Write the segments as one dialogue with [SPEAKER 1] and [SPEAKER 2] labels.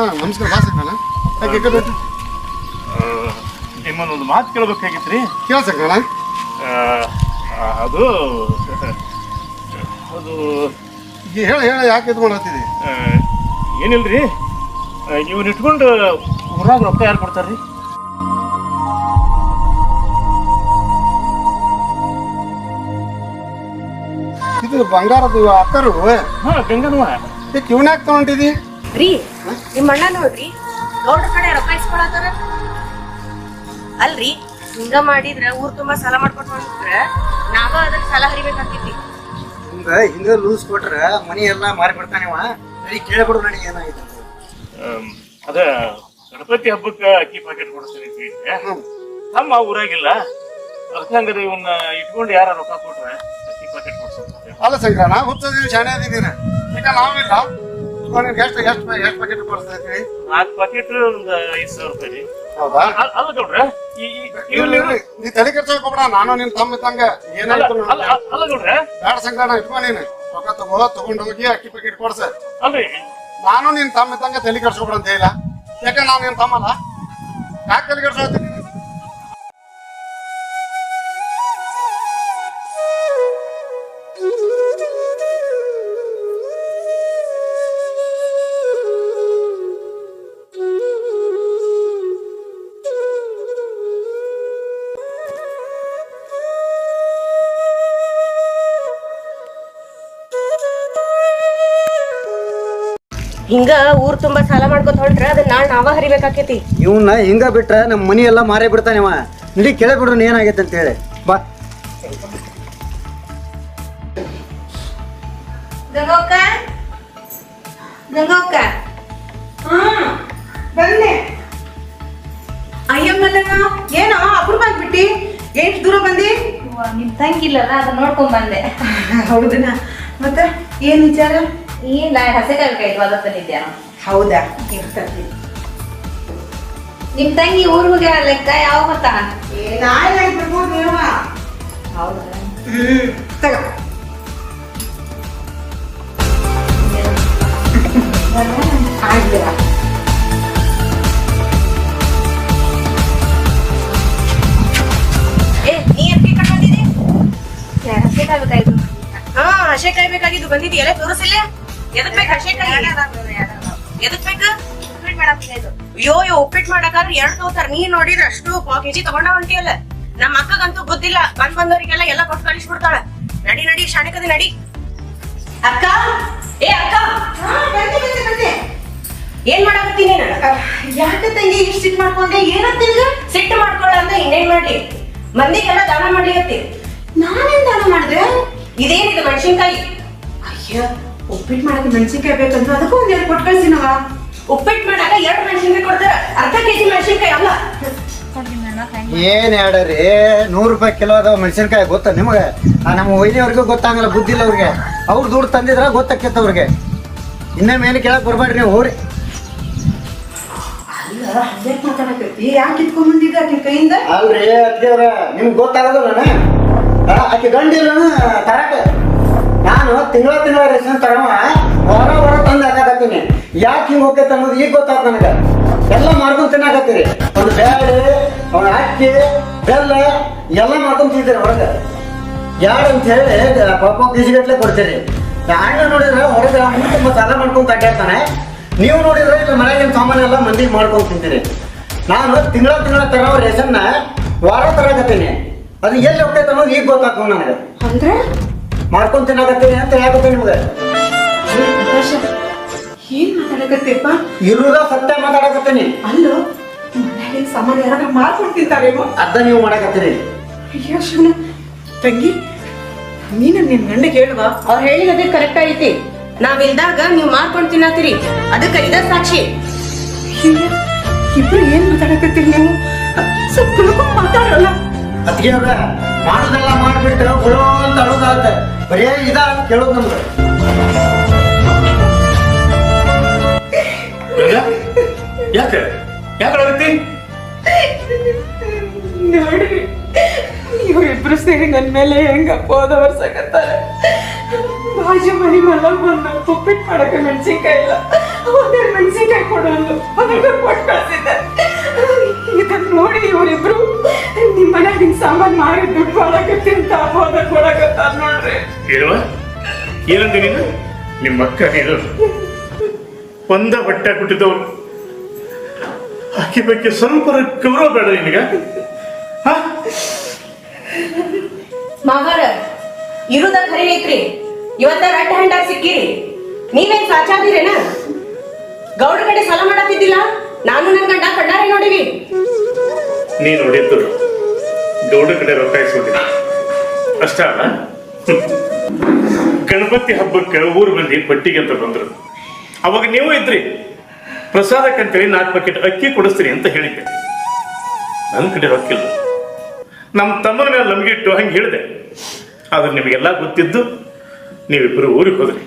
[SPEAKER 1] ಹಾ ನಮಸ್ಕಾರ ಬಾ ಸಂಗಣ್ಣ ಯಾಕೆ ಈ ಕಡೆ ಬಂತು?
[SPEAKER 2] ನಿಮ್ಮನ್ನ ಒಂದು ಮಾತು ಕೇಳ್ಬೇಕಾಗಿತ್ರಿ
[SPEAKER 1] ಕೇಳ ಸಂಗಣ್ಣ
[SPEAKER 2] ಆ, ಅದು ಅದು
[SPEAKER 1] ಹೇಳ ಹೇಳ ಯಾಕೆ ಇದು ಮಾಡತ್ತಿದಿ
[SPEAKER 2] ಏನಿಲ್ಲ ರೀ ಇವನ್ ಇಟ್ಕೊಂಡು ಊರಾಗ ರೊಕ್ಕ ಯಾರು ಕೊಡ್ತಾರ್ರಿ?
[SPEAKER 1] ಇದು ಬಂಗಾರದು ಅಕ್ಕರು.
[SPEAKER 2] ಹಾ ಗಂಗನವ
[SPEAKER 1] ಇವನ್ಯಾಕೆ ತಗೊಂಡಿದಿ
[SPEAKER 3] ರೀ ನಿಮ್ಮ ಅಣ್ಣ ನೋಡ್ರಿ ದೊಡ್ಡ ಕಡೆ ರೊಕ್ಕ ಇಸ್ಕೊಳತ್ತಾರ ಅಲ್ರಿ ಹಿಂಗ ಮಾಡಿದ್ರ ಊರ್ ತುಂಬಾ ಸಾಲ ಮಾಡ್ಕೊಂಡು ಮಾಡಿದ್ರ ನಾವ ಅದನ್ನ ಸಾಲ ಹರಿಬೇಕಾಗ್ತೈತಿ.
[SPEAKER 4] ಹಿಂಗ ಹಿಂಗ ಲೂಸ್ ಕೊಟ್ರ ಮನಿ ಎಲ್ಲ ಮಾರಿ ಬಿಡ್ತಾನಿವ ನಡಿ ಕೇಳ್ಬಿಡು ನನಗೆ
[SPEAKER 2] ಏನಾಯ್ತು ಅದ ಗಣಪತಿ ಹಬ್ಬಕ್ಕೆ ಅಕ್ಕಿ ಪ್ಯಾಕೆಟ್ ಕೊಡ್ತೀನಿ ಅಂತ ಹೇಳಿದ್ದೆ. ನಮ್ಮ ಊರಾಗಿಲ್ಲ. ಅದಕ್ಕೆ ಹಂಗಾರೆ ಇವನ್ನ ಇಟ್ಕೊಂಡು ಯಾರ ರೊಕ್ಕ ಕೊಟ್ರೆ ಅಕ್ಕಿ ಪ್ಯಾಕೆಟ್ ಕೊಡ್ಸಂತ
[SPEAKER 1] ಅಲ್ಲ ನಾ ಹುಚ್ಚದಿ ಶಾಣೆ ಅದಿದ್ದೀನಿ. ಈಗ ನಾವಿಲ್ಲ. ನಿನ್ಗೆ ಎಷ್ಟು ಎಷ್ಟು ಎಷ್ಟು ಪ್ಯಾಕೆಟ್ ಕೊಡಿಸ್ತೈತಿ
[SPEAKER 2] ನಾಲ್ಕು ಪಾಕೆಟ್ ಒಂದು ಐದು ಸಾವಿರ ರೂಪಾಯಿ ರೀ.
[SPEAKER 1] ಹೌದಾ?
[SPEAKER 2] ಅಲ್ಲ ಗೌಡ್ರೆ ಈ
[SPEAKER 1] ನೀ ತಲೆ ಕೆಡ್ಸೋಕೆ ನಾನು ನಿನ್ ತಮ್ಮ ಇದ್ದಂಗ. ಏನಾಯ್ತು
[SPEAKER 2] ಅಲ್ಲ ಅಲ್ಲ ಗೌಡ್ರೆ.
[SPEAKER 1] ಬೇಡ ಸಂಗ್ರಹಣ ಇಟ್ಕೊ ನೀನು. ರೊಕ್ಕ ತಗೋ ತಗೊಂಡ್ ಹೋಗಿ ಅಕ್ಕಿ ಪ್ಯಾಕೆಟ್ ಕೊಡ್ಸ.
[SPEAKER 2] ಅಲ್ರಿ.
[SPEAKER 1] ನಾನು ನಿನ್ ತಮ್ಮ ಇದ್ದಂಗ ತಲೆ ಕೆಡ್ಸೋಬೇಡ ಅಂತ ಹೇಳಿಲ್ಲ ಯಾಕಂದ್ರೆ ನಾನು ನಿನ್ ತಮ್ಮಲ್ಲ? ಯಾಕೆ ತಲೆ ಕೆಡ್ಸೋತೀನಿ
[SPEAKER 3] ಹಿಂಗ ಊರ್ ತುಂಬಾ ಸಾಲ ಮಾಡ್ಕೊತ ಹೊಂಟ್ರ ಅದನ್ನ ನಾಳೆ ನಾವ ಹರಿಬೇಕಾಕೇತಿ.
[SPEAKER 4] ಇವನ್ನ ಹಿಂಗ ಬಿಟ್ರ ನಮ್ಮ ಮನಿ ಎಲ್ಲಾ ಮಾರೇ ಬಿಡ್ತಾನೆ ನಡಿ ಕೇಳ ಬಿಡ್ರು ಏನಾಗೈತೆ ಅಂತ ಹೇಳಿ. ಬಾ.
[SPEAKER 3] ಗಂಗೋಕ್ಕ ಗಂಗೋಕ್ಕ
[SPEAKER 5] ಬಂದೆ. ಅಯ್ಯಮ್ಮಲ್ಲಮ್ಮ ಏನೋ ಅಪರೂಪ ಆಗ್ಬಿಟ್ಟಿ. ಎಷ್ಟು ದೂರ ಬಂದಿ?
[SPEAKER 6] ನಿಮ್ ತಂಗಿಲ್ಲಲ್ಲ ಅದನ್ನ ನೋಡ್ಕೊಂಡ್ ಬಂದೆ.
[SPEAKER 5] ಹೌದನ? ಮತ್ತೆ ಏನ್ ವಿಚಾರ?
[SPEAKER 6] ಇಲ್ಲ ಹಸೆಕಾಯಿ ಬೇಕಾಯ್ತು ಅದತ್ತ ನಿದ್ದೆ
[SPEAKER 5] ಹೌದಾ? ಇರ್ತದೆ
[SPEAKER 6] ನಿಮ್ ತಂಗಿ ಊರ್ ಲೆಕ್ಕ ಯಾವ ಗೊತ್ತಾ
[SPEAKER 5] ನಾಳೆ
[SPEAKER 6] ಹೌದಾ?
[SPEAKER 5] ಹ್ಮ್ ತಗ. ಆಗ್ಲಿಲ್ಲ
[SPEAKER 3] ಏ ನೀ ಅಕ್ಕಿ ಕಟ್ ಬಂದಿದಿ
[SPEAKER 6] ಹಸೆಕಾಯಿ ಬೇಕಾಯ್ತು
[SPEAKER 3] ಹಾ ಹಸೆಕಾಯಿ ಬೇಕಾಗಿದ್ದು ಬಂದಿದ್ದಿ ಎಲ್ಲ ತೋರಿಸಿಲ್ಲ? ಎದಕ್ ಬೇಕು? ಎದಕ್ ಬೇಕು? ಅಯ್ಯೋ ಅಯ್ಯೋ ಉಪ್ಪಿಟ್ಟು ಮಾಡಕಾದ್ರೆ ಎರಡ್ ತಗೋತಾರ ನೀ ನೋಡಿದ್ರ ಅಷ್ಟು ಪಾವ್ ಕೆಜಿ ತಗೊಂಡ ಹೊಂಟಿಯಲ್ಲ ನಮ್ಮ ಅಕ್ಕಗಂತೂ ಗೊತ್ತಿಲ್ಲ. ಬಂದ್ ಬಂದವರಿಗೆಲ್ಲ ಎಲ್ಲ ಕೊಟ್ಟು ಕಳಿಸ್ಬಿಡ್ತಾಳ. ನಡಿ ನಡಿ ಶಾಣಿಕದ ನಡಿ. ಅಕ್ಕ? ಏ ಅಕ್ಕ? ಏನ್ ಮಾಡಕತ್ತೀನಿ
[SPEAKER 5] ಯಾಕೆ ತಂಗಿ ಇಷ್ಟು ಸಿಟ್ ಮಾಡ್ಕೊಂಡೆ? ಏನಂತ
[SPEAKER 3] ಸಿಟ್ಟು ಮಾಡ್ಕೊಳ್ಳ ಅಂತ ಇನ್ನೇನ್ ಮಾಡ್ಲಿ? ಮಂದಿಗೆಲ್ಲ ದಾನ ಮಾಡ್ಲಿಕತ್ತಿ.
[SPEAKER 5] ನಾನೇನ್ ದಾನ ಮಾಡಿದ್ರೆ
[SPEAKER 3] ಇದೇನಿದು ಮೆಣಸಿನ್ಕಾಯಿ
[SPEAKER 5] ಅಯ್ಯ. ಉಪ್ಪಿಟ್ಟು ಮಾಡಕ್ಕೆ ಮೆಣಸಿನ್ಕಾಯಿ ಬೇಕಂತ ಅದಕ್ಕೂ ಒಂದ್ ಎರಡು ಕೊಟ್ಟು ಕಳ್ಸಿನವ
[SPEAKER 3] ಉಪ್ಪಿಟ್ಟು ಮಾಡಾಕ ಎರಡು ಮೆಣಸಿನ್ಕಾಯಿ ಕೊಡ್ತಾರೆ. ಅರ್ಧ ಕೆಜಿ ಮೆಣಸಿನ್ಕಾಯಿ ಅಲ್ಲ.
[SPEAKER 4] ಏನ್ ಹೇಳ್ರಿ? ನೂರು ರೂಪಾಯಿ ಕಿಲೋ ಅದಾವ ಮೆಣಸಿನ್ಕಾಯಿ ಗೊತ್ತ ನಿಮಗೆ? ನಮ್ಮ ವೈದ್ಯವ್ರಿಗೂ ಗೊತ್ತಾಗಲ್ಲ ಬುದ್ಧಿ ಇಲ್ಲ ಅವ್ರಿಗೆ. ಅವ್ರು ದುಡ್ಡು ತಂದಿದ್ರ ಗೊತ್ತಾಕೈತೆ ಅವ್ರಿಗೆ. ಇನ್ನೇ ಮೇಲೆ ಕೇಳಕ್ ಬರ್ಬೇಡ್ರಿ ನೀವು ಹೋರಿ
[SPEAKER 5] ಯಾಕೆ ಇಟ್ಕೊಂಡ್ ಬಂದಿದ್ದ ಆಕಿನ ಕೈಯಿಂದ?
[SPEAKER 4] ಅಲ್ರಿ ಅತ್ತಿಯವ್ರ ನಿಮ್ಗೆ ಗೊತ್ತಾಗೋದಿಲ್ಲ ಆಕೆ ಗಂಡಿಲ್ಲ ತರಕ ನಾನು ತಿಂಗಳ ತಿಂಗಳ ರೇಷನ್ ತರವ ಹೊರ ಹೊರ ತಂದು ಅನ್ನಕತ್ತೀನಿ ಯಾಕೆ ಹಿಂಗೆ ಹೋಗ್ತೈತೆ ಅನ್ನೋದು ಈಗ ಗೊತ್ತಾಯ್ತು ನನಗೆ. ಎಲ್ಲ ಮಾಡ್ಕೊಂಡು ತಿನ್ನಾಕತ್ತೀರಿ. ಒಂದು ಬ್ಯಾಳೆ, ಅವನ ಅಕ್ಕಿ, ಬೆಲ್ಲ ಎಲ್ಲ ಮಾಡ್ಕೊಂಡು ತಿಂತೀರಿ ಹೊರಗೆ. ಯಾರು ಅಂತ ಹೇಳಿ, ಪಾಪ ಗಟ್ಲೆ ಕೊಡ್ತೀರಿ. ಅಣ್ಣ ನೋಡಿದ್ರೆ ಹೊರಗೆ ಮುಂದೆ ತುಂಬ ಸಾಲ ಮಾಡ್ಕೊಂಡು ಅಡ್ಡಾಡ್ತಾನೆ ನೀವು ನೋಡಿದ್ರೆ ಇಲ್ಲಿ ಮನೆಯಲ್ಲಿ ಸಾಮಾನು ಎಲ್ಲ ಮಂದಿಗೆ ಮಾಡ್ಕೊಂಡು ತಿಂತೀರಿ. ನಾನು ತಿಂಗಳ ತಿಂಗಳ ತರೋ ರೇಷನ್ನ ವಾರ ತರಕತ್ತೀನಿ. ಅದು ಎಲ್ಲಿ ಹೋಗ್ತೈತೆ ಅನ್ನೋದು ಈಗ ಗೊತ್ತಾಗ್ತದೆ ನನಗೆ.
[SPEAKER 5] ಅಂದ್ರೆ?
[SPEAKER 4] ಮಾಡ್ಕೊಂಡು ತಿನ್ನಾಕತ್ತೀನಿ ಅಂತ ಹೇಳಕತ್ತೀನಿ ನಿಮ್ಗೆ.
[SPEAKER 5] ಪ್ರಕಾಶ, ಏನ್ ಮಾತಾಡಕತ್ತಿಪ್ಪ
[SPEAKER 4] ಇರುದ ಸತ್ಯ ಮಾತಾಡಕತ್ತೀನಿ.
[SPEAKER 5] ಅಲ್ಲೋ ಮನೆಯಾಗಿನ ಸಾಮಾನು ಯಾರಾದ್ರೂ ಮಾರ್ಕೊಂಡು ತಿಂತಾರೇಮೋ
[SPEAKER 4] ಅದ ನೀವು ಮಾಡಕತ್ತೀರಿ.
[SPEAKER 5] ಅಯ್ಯೋ ಶಿವನ ತಂಗಿ ನೀನು ನಿನ್ ಗಂಡಗೆ ಹೇಳುವ?
[SPEAKER 3] ಅವ್ರು ಹೇಳಿರೋದೇ ಕರೆಕ್ಟ್ ಐತಿ ನಾವಿಲ್ದಾಗ ನೀವು ಮಾಡ್ಕೊಂಡ್ ತಿನ್ನತ್ತೀರಿ ಅದಕ್ಕ ಇದ ಸಾಕ್ಷಿ.
[SPEAKER 5] ಇಬ್ರು ಏನ್ ಮಾತಾಡಕತ್ತೀರಿ ನೀವು? ಸ್ವಲ್ಪ ತಿಳ್ಕೊಂಡ್ ಮಾತಾಡಲ್ಲ
[SPEAKER 4] ಅದಕ್ಕೆ ಅವ್ರ ಮಾಡೋದೆಲ್ಲ ಮಾಡ್ಬಿಟ್ಟು ಗುಳು ಅಂತ ಅಳೋದಾಗುತ್ತೆ ಬರೀ ಇದ ಕೇಳೋದು
[SPEAKER 2] ನಮ್ಗೆ. ಯಾಕೆ? ಯಾಕೆ ಅಳಗತ್ತಿ?
[SPEAKER 5] ನೋಡ್ರಿ ಇವರಿಬ್ರು ಸೇರಿ ನನ್ ಮೇಲೆ ಹೆಂಗ ಅಪವಾದ ವರ್ಷಕತ್ತಾರೆ ಬಾಜು ಮನಿ ಮಲ್ಲ ಬಂದು ಉಪ್ಪಿಟ್ಟು ಮಾಡಕ್ಕೆ ಮೆಣಸಿನ್ಕಾಯಿ ಇಲ್ಲ. ಒಂದೆರಡು ಮೆಣಸಿನ್ಕಾಯಿ ಕೊಡೋದು ಅದಕ್ಕೆ ಕೊಟ್ಟು ಕಳ್ಸಿದ್ದೆ ನೋಡಿ ಇವರಿಬ್ರು ನಿಮ್ಮ ಮನ್ಯಾಗ ಹಿಂಗ್ ಸಾಮಾನ್ ಮಾಡಿ ದುಡ್ಡು ಮಾಡಕತ್ತಿ ಅಂತ ಕೊಡಕತ್ತಾರ ನೋಡ್ರಿ.
[SPEAKER 2] ಏನವ ಏನಂತ ನೀನು? ನಿಮ್ಮ ಅಕ್ಕ ನೀನು? ಒಂದ ಬಟ್ಟೆ ಕೊಟ್ಟಿದ್ದವ್ರು ಆಕೆ ಬಗ್ಗೆ ಸ್ವಲ್ಪ ಗೌರವ ಬೇಡ ನಿನಗ. ಹಾ?
[SPEAKER 3] ಮಾವಾರ ಇರುದ ಖರೆ ಐತ್ರಿ. ಇವತ್ತ ರಟ್ಟ ಹಂಡಾಗ್ ಸಿಕ್ಕಿರಿ. ನೀವೇನ್ ಸಾಚಾದಿರೇನ? ಗೌಡ ಕಡೆ ಸಾಲ ಮಾಡತ್ತಿದ್ದಿಲ್ಲ? ನಾನು ನನ್ ಗಂಡ ಕಣ್ಣಾರೆ ನೋಡಿವಿ.
[SPEAKER 2] ನೀ ನೋಡಿದ್ದು ಗೌಡ ಕಡೆ ರೊಕ್ಕ ಇಸ್ಕೊಂಡಿದ್ದ. ಅಷ್ಟ ಅಲ್ಲ? ಗಣಪತಿ ಹಬ್ಬಕ್ಕೆ ಊರು ಮಂದಿ ಪಟ್ಟಿಗೆ ಅಂತ ಬಂದ್ರು. ಅವಾಗ ನೀವು ಇದ್ರಿ. ಪ್ರಸಾದಕ್ಕಂತೇಳಿ ನಾಲ್ಕು ಪ್ಯಾಕೆಟ್ ಅಕ್ಕಿ ಕೊಡಿಸ್ತೀರಿ ಅಂತ ಹೇಳಿದ್ದೆ. ನನ್ನ ಕಡೆ ರೊಕ್ಕಿಲ್ಲ. ನಮ್ಮ ತಮ್ಮನ ಮೇಲೆ ನಮಗೆ ಇಟ್ಟು ಹಂಗೆ ಹೇಳಿದೆ. ಆದ್ರೆ ನಿಮಗೆಲ್ಲ ಗೊತ್ತಿದ್ದು ನೀವಿಬ್ಬರು ಊರಿಗೆ ಹೋದ್ರಿ.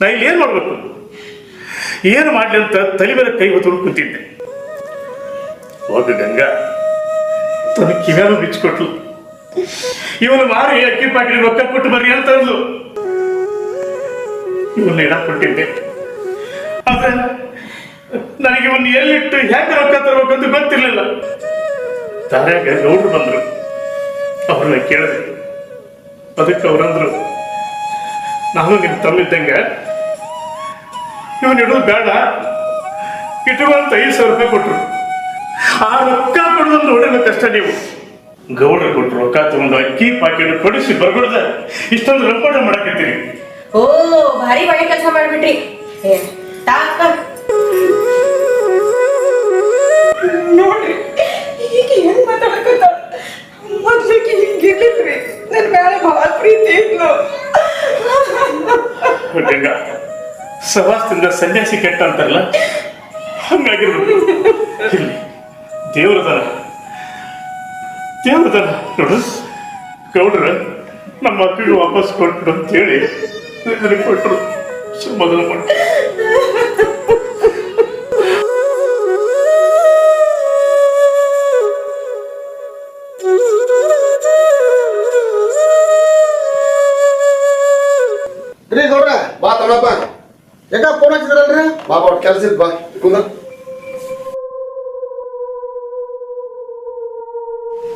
[SPEAKER 2] ನಾ ಇಲ್ಲಿ ಏನು ಮಾಡಬೇಕು? ಏನು ಮಾಡಲಿ ಅಂತ ತಲೆ ಮೇಲೆ ಕೈ ಹೊತ್ಕೊಂಡು ಕುಂತಿದ್ದೆ. ಹೋಗ ಗಂಗಾ. ತನ್ನ ಕಿವ್ಯಾನು ಬಿಚ್ಚಿಕೊಟ್ಲು. ಇವನು ಮಾರಿ, ಅಕ್ಕಿ ಪಾಕಿ ರೊಕ್ಕ ಕೊಟ್ಟು ಬರ್ರಿ ಅಂತ ಅಂದ್ಲು. ಇವನ್ನ ಇಡಕೊಂಡಿದ್ದೆ ಆದ್ರೆ ನನಗೆ ಇವನ್ನ ಎಲ್ಲಿಟ್ಟು ಹೆಂಗೆ ರೊಕ್ಕ ತರಬೇಕಂತ ಗೊತ್ತಿರ್ಲಿಲ್ಲ. ದಾರ್ಯಾಗ ಗೌಡ್ರು ಬಂದ್ರು. ಅವ್ರನ್ನ ಕೇಳಿದ್ರು ಅದಕ್ಕೆ ಅವ್ರಂದ್ರು ನಾನು ನಿಮ್ ತಮ್ಮಿದ್ದಂಗ ಇವನ್ ಇಡೋದು ಬೇಡ. ಇಟ್ಕೊಂತ ಐದು ಸಾವಿರ ರೂಪಾಯಿ ಕೊಟ್ರು. ಆ ರೊಕ್ಕ ಕೊಡೋದನ್ನ ಕಷ್ಟ ನೀವು. ಗೌಡ್ರು ಕೊಟ್ಟು ರೊಕ್ಕ ತಗೊಂಡು ಅಕ್ಕಿ ಪಾಕೆಟ್ ಕೊಡಿಸಿ ಬರ್ಬಿಡ್ದ. ಇಷ್ಟೊಂದು ರಂಪಾಟ ಮಾಡಕತ್ತೀರಿ.
[SPEAKER 3] ಓ ಭಾರಿ ಒಳ್ಳೆ ಕೆಲಸ ಮಾಡ್ಬಿಟ್ರಿ. ಏ, ತಾ ಅಕ್ಕ.
[SPEAKER 5] ನೋಡ್ರಿ ಈಗ ಹೆಂಗ್ ಮಾತಾಡಕತ್ತಾಳ ಮೊದ್ಲಿಕ್ಕೆ ಹಿಂಗಿರ್ಲಿಲ್ರಿ ನನ್ ಮೇಲೆ ಬಹಳ ಪ್ರೀತಿ ಇದ್ಲು.
[SPEAKER 2] ಗಂಗಾ ಸವಾಸದಿಂದ ಸನ್ಯಾಸಿ ಕೆಟ್ಟ ಅಂತಾರಲ್ಲ ಹಂಗಾಗಿರ್ಬೇಕು ತರ ದೇವ್ರದನ ತರ ನೋಡು. ಗೌಡ್ರ ನಮ್ಮ ಮಕ್ಕಳಿಗೆ ವಾಪಸ್ ಕೊಟ್ಬಿಡು ಅಂತೇಳಿ ನನಗೆ ಕೊಟ್ಟರು ಸಮಾಧಾನ ಕೊಟ್ಟರು
[SPEAKER 1] ರೀ ಗೌಡ್ರ ಬಾ ತಮ್ಮಪ್ಪ ಯಾಕ ಫೋನ್ ಹಚ್ಚಿದ್ರಲ್ರಿ? ಬಾ ಬಾ ಕೆಲಸ ಇದ್ ಬಾ.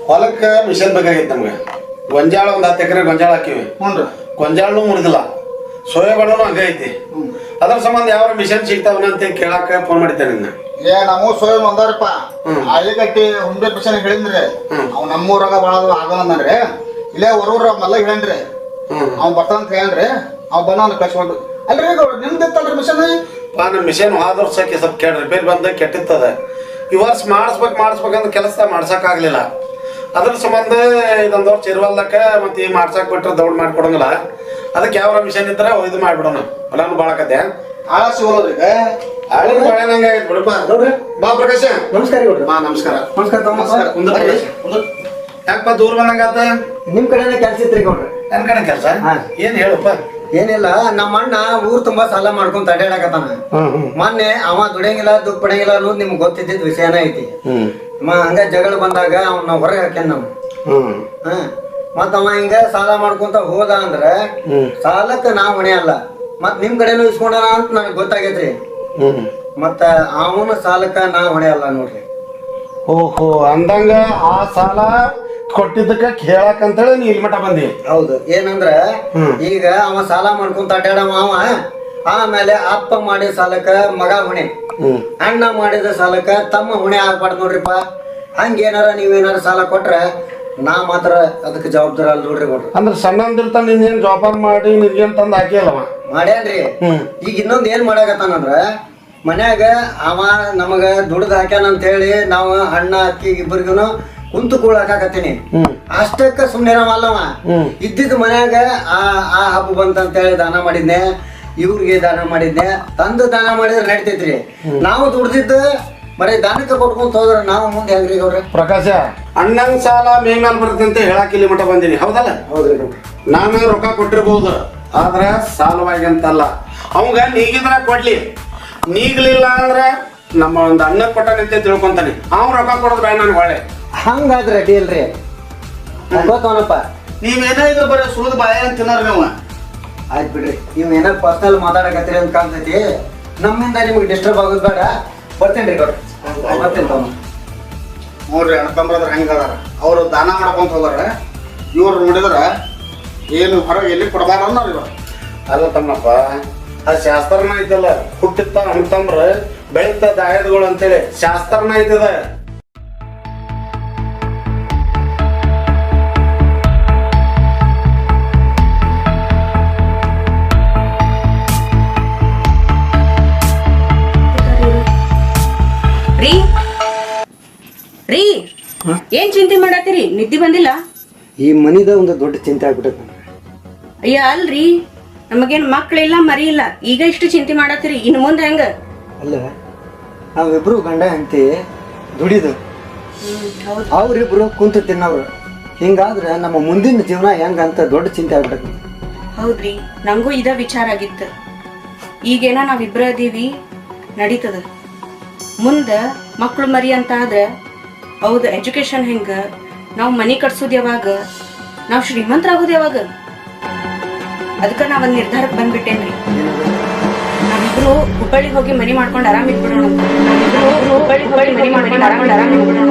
[SPEAKER 1] ಹೊಲಕ್ಕೆ ಮಿಷನ್ ಬೇಕಾಗಿತ್ತು ನಮ್ಗೆ. ಗೊಂಜಾಳ ಒಂದು ಹತ್ತು ಎಕರೆ ಗೊಂಜಾಳ ಹಾಕಿವಿ.
[SPEAKER 7] ಹ್ಞೂ
[SPEAKER 1] ಗೊಂಜಾಳನು ಮುರಿದಿಲ್ಲ. ಸೋಯಾಬೀನು ಹಂಗೆ ಐತಿ. ಅದ್ರ ಸಂಬಂಧ ಯಾವ ಮಿಷನ್ ಸಿಗ್ತಾವನ ಅಂತ ಕೇಳಾಕ ಫೋನ್ ಮಾಡಿದ್ದೆ ನಿನ್ನ
[SPEAKER 7] ಏ ನಮಗೂ ಸೋಯಾ ಬಂದಾರಪ್ಪ.
[SPEAKER 1] ಹ್ಮ್.
[SPEAKER 7] ಆಳಿಗಟ್ಟಿ ಹುಂಬೆ ಮಿಷನ್ ಹೇಳಿದ್ರಿ. ಅವ್ ನಮ್ಮೂರಾಗ ಭಾಳ ಆಗಂದ್ರಿ ಇಲ್ಲೇ ಹೊರೂರ ಮಲ್ಲ ಹೇಳನ್ರಿ
[SPEAKER 1] ಹ್ಮ್.
[SPEAKER 7] ಅವ್ ಬರ್ತಾನಂತ ಹೇಳ್ರಿ ಅವ್ ಬಂದ ಕಳ್ಸ್ಕೊಂಡು ಅಲ್ರಿ ನಿಮ್ದಿತ್ತಲ್ರಿ ನಿಮ್ದು ಇತ್ತಲ್ರಿ ಮಿಷನ್
[SPEAKER 1] ಪಾ ನಮ್ಮ ಮಿಷನ್ ಹೋದ ವರ್ಷಕ್ಕೆ ಸ್ವಲ್ಪ ಕೆಟ್ಟ ರಿಪೇರ್ ಬಂದ ಕೆಟ್ಟಿತ್ತದ. ಈ ವರ್ಷ ಮಾಡಿಸ್ಬೇಕು ಮಾಡಿಸ್ಬೇಕಂತ ಕೆಲಸ ಮಾಡ್ಸಕ್ಕಾಗ್ಲಿಲ್ಲ ಅದ್ರ ಸಂಬಂಧ ಇದೊಂದು ವರ್ಷ ಇರುವಲ್ಲಕ್ಕ ಮತ್ತೆ ಈ ಮಾಡ್ಸಕ್ ಬಿಟ್ರೆ ದೌಡ್ ಮಾಡ್ಕೊಡಂಗಿಲ್ಲ. ಅದಕ್ಕೆ ಯಾವ ಮಿಷನ್ ಇದ್ರೆ ಇದು ಮಾಡ್ಬಿಡೋಣ. ಹೊಲನು ಬಾಳಕತ್ತೆ
[SPEAKER 7] ಆಳ ಸಿಗೋದ್ರಿ
[SPEAKER 1] ಆಳಿನ ಬಾಳೆನಂಗೆ ಬಿಡಪ್ಪ?
[SPEAKER 4] ನೋಡ್ರಿ.
[SPEAKER 1] ಬಾ ಪ್ರಕಾಶ.
[SPEAKER 4] ನಮಸ್ಕಾರ ನೋಡ್ರಿ
[SPEAKER 1] ಬಾ ನಮಸ್ಕಾರ.
[SPEAKER 4] ನಮಸ್ಕಾರ
[SPEAKER 1] ನಮಸ್ಕಾರ. ಕುಂದ್ರ ಪ್ರಕಾಶ. ಯಾಕಪ್ಪ ದೂರ ಬಂದಂಗಾತ
[SPEAKER 4] ನಿಮ್ ಕಡೆನೇ ಕೆಲ್ಸ ಇತ್ರಿ ಗೌಡ್ರ.
[SPEAKER 1] ನನ್ನ ಕಡೆ ಕೆಲಸ. ಏನ್ ಹೇಳಪ್ಪ?
[SPEAKER 4] ಏನಿಲ್ಲ ನಮ್ಮ ಅಣ್ಣ ಊರ್ ತುಂಬಾ ಸಾಲ ಮಾಡ್ಕೊಂಡ್ ಅಡ್ಡಾಡಕತ್ತಾನ ಮೊನ್ನೆ ಅವ ದುಡಿಯಂಗಿಲ್ಲ ದುಡ್ಡು ಪಡೆಯಂಗಿಲ್ಲ ಅನ್ನೋದು ನಿಮ್ಗೆ ಗೊತ್ತಿದ್ದ ವಿಷಯನೇ ಐತಿ. ಮ ಹಂಗ ಜಗಳ ಬಂದಾಗ ಅವ್ನ ಹೊರಗೆ ಹಾಕ್ಯಾನ ನಾವು.
[SPEAKER 1] ಹ್ಮ್.
[SPEAKER 4] ಹ. ಮತ್ತ ಅವ ಹಿಂಗ ಸಾಲ ಮಾಡ್ಕೊಂತ ಹೋದ ಅಂದ್ರ. ಸಾಲಕ್ಕ ನಾ ಹೊಣೆ ಅಲ್ಲ. ಮತ್ ನಿಮ್ ಕಡೆನೂ ಇಸ್ಕೊಂಡಾನ ಅಂತ ನನಗೆ ಗೊತ್ತಾಗೈತ್ರಿ. ಮತ್ತ ಅವನ ಸಾಲಕ್ಕ ನಾ ಹೊಣೆ ಅಲ್ಲ ನೋಡ್ರಿ.
[SPEAKER 1] ಓಹೋ ಅಂದಂಗ ಆ ಸಾಲ ಕೊಟ್ಟಿದ್ದಕ್ಕ ಕೇಳಕ್ ಅಂತೇಳಿ ನೀ ಇಲ್ಲಿ ಮಠ ಬಂದಿ.
[SPEAKER 4] ಹೌದು. ಏನಂದ್ರ ಈಗ ಅವ ಸಾಲ ಮಾಡ್ಕೊಂತ ಅಡ್ಡಾಡವ ಅವ. ಆಮೇಲೆ ಅಪ್ಪ ಮಾಡಿದ ಸಾಲಕ್ಕ ಮಗ ಹೊಣೆ. ಅಣ್ಣ ಮಾಡಿದ ಸಾಲಕ್ಕ ತಮ್ಮ ಹೊಣೆ ಆಗ್ಬಾರ್ದು ನೋಡ್ರಿಪ್ಪ. ಹಂಗೇನಾರ ಏನಾರ ಸಾಲ ಕೊಟ್ರ ನಾ ಮಾತ್ರ ಅದಕ್ಕೆ ಜವಾಬ್ದಾರ ಅಲ್ಲ ನೋಡ್ರಿ ಕೊಡ್ರಿ
[SPEAKER 1] ಅಂದ್ರೆ ಸಣ್ಣಂದಿರ್ತ ನೀನ್ ಜೋಪಾನ ಮಾಡಿ ನಿನ್ಗೇನ್ ತಂದು ಹಾಕಿಯಲ್ಲವ?
[SPEAKER 4] ಮಾಡ್ಯಾನ್ರಿ. ಈಗ ಇನ್ನೊಂದ್ ಏನ್ ಮಾಡಾಕತ್ತಾನಂದ್ರ ಮನ್ಯಾಗ ಅವ ನಮಗ ದುಡ್ದು ಹಾಕ್ಯಾನ ಅಂತ ಹೇಳಿ ನಾವು ಅಣ್ಣ ಅಕ್ಕಿ ಇಬ್ಬರಿಗೂ ಕುಂತು ಕೂಡ
[SPEAKER 7] ಹಾಕಾಕತ್ತೀನಿ
[SPEAKER 4] ಅಷ್ಟಕ್ಕ ಸುಮ್ಮನೆ ಅಲ್ಲವ. ಇದ್ದಿದ್ದು ಮನ್ಯಾಗ ಆ ಆ ಹಬ್ಬ ಬಂತಂತ ಹೇಳಿ ದಾನ ಮಾಡಿದ್ನೆ. ಇವ್ರಿಗೆ ದಾನ ಮಾಡಿದ್ದೆ ತಂದು ದಾನ ಮಾಡಿದ್ರೆ ನಡಿತೈತ್ರಿ. ನಾವು ದುಡ್ದಿದ್ದ ಬರೀ ದಾನಕ್ಕೆ ಕೊಟ್ಕೊಂತ ಹೋದ್ರೆ ನಾವು ಮುಂದೆ ಹೆಂಗ್ರಿ ಅವ್ರೆ
[SPEAKER 7] ಪ್ರಕಾಶ.
[SPEAKER 1] ಅಣ್ಣನ ಸಾಲ ಮೇ ಮೇಲೆ ಬರುತ್ತೆ ಅಂತ ಹೇಳಕ್ ಇಲ್ಲಿ ಮಟ್ಟ ಬಂದೀನಿ. ಹೌದಲ್ಲ?
[SPEAKER 4] ಹೌದ್ರಿ.
[SPEAKER 1] ನಾನು ರೊಕ್ಕ ಕೊಟ್ಟಿರ್ಬೋದು. ಆದ್ರೆ ಸಾಲವಾಗಿ ಅಂತಲ್ಲ ಅವಂಗ ನೀಗಿದ್ರ ಕೊಡ್ಲಿ. ನೀಗ್ಲಿಲ್ಲ ಅಂದ್ರೆ ನಮ್ಮ ಒಂದು ಅಣ್ಣ ಕೊಟ್ಟ ಅಂತ ತಿಳ್ಕೊಂತಾನೆ. ಅವ್ನು ರೊಕ್ಕ ಕೊಡೋದು ಬೇಡ ನನಗೆ ಒಳ್ಳೆ
[SPEAKER 4] ಹಂಗಾದ್ರೆ ಅಡ್ಡಿ ಇಲ್ರಿ ಗೊತ್ತವನಪ್ಪ.
[SPEAKER 7] ನೀವೇನೇ ಇದ್ರು ಬರೀ ಸುಳಿದು ಬಾಯ ಅಂತ ನೀವು
[SPEAKER 4] ಆಯ್ತು ಬಿಡ್ರಿ. ನೀವು ಏನಾರು ಪರ್ಸನಲ್ ಮಾತಾಡಕತ್ತೀರಿ ಅಂತ ಕಾಣ್ತೈತಿ. ನಮ್ಮಿಂದ ನಿಮ್ಗೆ ಡಿಸ್ಟರ್ಬ್ ಆಗೋದು ಬೇಡ. ಬರ್ತೇನೆ ರೀ ಬರ್ತೀನಿ ಬರ್ತೇನೆ ತಮ್ಮ
[SPEAKER 7] ನೋಡ್ರಿ ಅಣ್ಣತಂಬ್ರದ್ರ ಹೆಂಗೆ ಅದಾರ. ಅವರು ದಾನ ಮಾಡ್ಕೊಂತ ಹೋದಾರ. ಇವ್ರು ನೋಡಿದ್ರ ಏನು ಹೊರಗೆ ಎಲ್ಲಿ ಕೊಡಬಾರ ಅನ್ನೋರು ಇವ್ರು.
[SPEAKER 1] ಅಲ್ಲ ತಮ್ಮಪ್ಪ ಆ ಶಾಸ್ತ್ರನ ಐತಲ್ಲ ಹುಟ್ಟಿತ್ತ ಅಣ್ಣತಂಬ್ರ ಬೆಳಿತ ದಾಯದಗಳು ಅಂತೇಳಿ ಶಾಸ್ತ್ರನ ಐತದ.
[SPEAKER 3] ಏನ್ ಚಿಂತೆ ಮಾಡತ್ತೀರಿ ನಿದ್ದೆ ಬಂದಿಲ್ಲ?
[SPEAKER 4] ಈ ಮನಿದ ಒಂದು ದೊಡ್ಡ ಚಿಂತೆ ಆಗ್ಬಿಟ್ಟ
[SPEAKER 3] ಅಯ್ಯ ಅಲ್ರಿ. ನಮಗೇನ್ ಮಕ್ಳಿಲ್ಲ ಮರಿ ಇಲ್ಲ. ಈಗ ಇಷ್ಟು ಚಿಂತೆ ಮಾಡತ್ತೀರಿ ಇನ್ನು ಮುಂದೆ ಹೆಂಗ?
[SPEAKER 4] ಅಲ್ಲ ನಾವಿಬ್ರು ಗಂಡ ಅಂತಿ ದುಡಿದು. ಅವ್ರಿಬ್ರು ಕುಂತು ತಿನ್ನವ್ರು ಹಿಂಗಾದ್ರೆ ನಮ್ಮ ಮುಂದಿನ ಜೀವನ ಹೆಂಗಂತ ದೊಡ್ಡ ಚಿಂತೆ ಆಗ್ಬಿಟ್ಟ
[SPEAKER 3] ಹೌದ್ರಿ. ನಂಗೂ ಇದ ವಿಚಾರ ಆಗಿತ್ತು. ಈಗೇನ ನಾವಿಬ್ರ ಅದೀವಿ ನಡೀತದ. ಮುಂದ ಮಕ್ಳು ಮರಿ ಅಂತ ಆದ್ರ ಹೌದು ಎಜುಕೇಶನ್ ಹೆಂಗ ನಾವು ಮನಿ ಕಟ್ಸೋದ್ ಯಾವಾಗ ನಾವು ಶ್ರೀಮಂತರಾಗೋದು ಯಾವಾಗ ಅದಕ್ಕ ಒಂದು ನಿರ್ಧಾರಕ್ಕೆ ಬಂದ್ಬಿಟ್ಟೇನ್ರಿ ನಾವಿಬ್ರು ಹುಬ್ಬಳ್ಳಿಗೆ ಹೋಗಿ ಮನಿ ಮಾಡ್ಕೊಂಡು ಆರಾಮ ಇಟ್ಬಿಡೋಣ. ನಾವಿಬ್ರು ಹುಬ್ಬಳ್ಳಿ ಹುಬ್ಬಳ್ಳಿ ಮನಿ ಮಾಡ್ಕೊಂಡು ಆರಾಮ್ ಆರಾಮ ಇಟ್ಬಿಡೋಣ.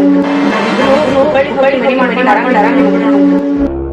[SPEAKER 3] ನಾವಿಬ್ರು ಹುಬ್ಬಳ್ಳಿ ಹುಬ್ಬಳ್ಳಿ ಮನಿ ಮಾಡ್ಕೊಂಡು ಆರಾಮ ಆರಾಮ್ ಇದ್ಬಿಡೋಣ ಅಂತ.